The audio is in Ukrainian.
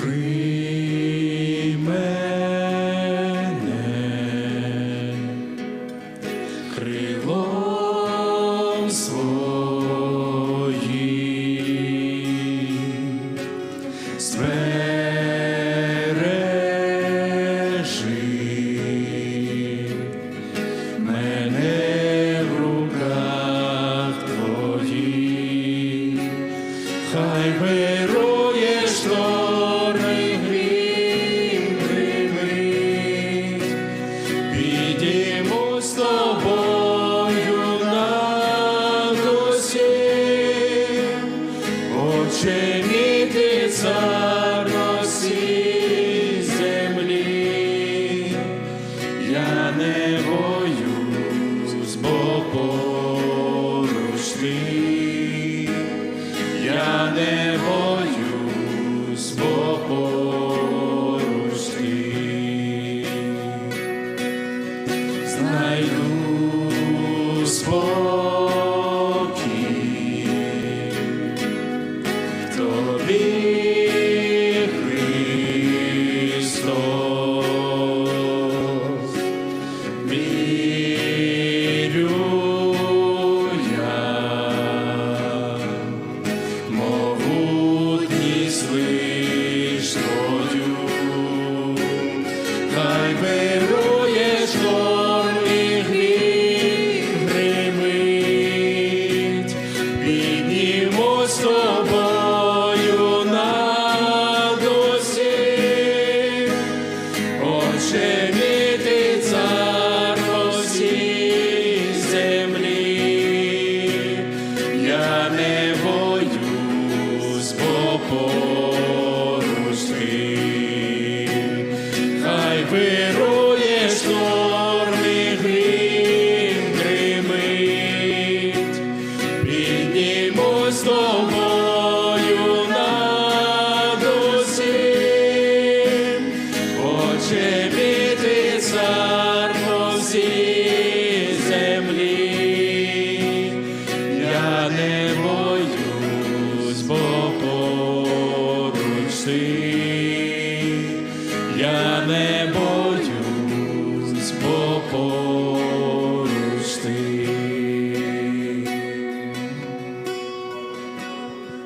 Прий мене крилом своїм. Ідімо з тобою на досі, Отче я не боюсь, поруч Lord. собою на досі, я не боюсь, бо хай вируєш. я не боюсь, бо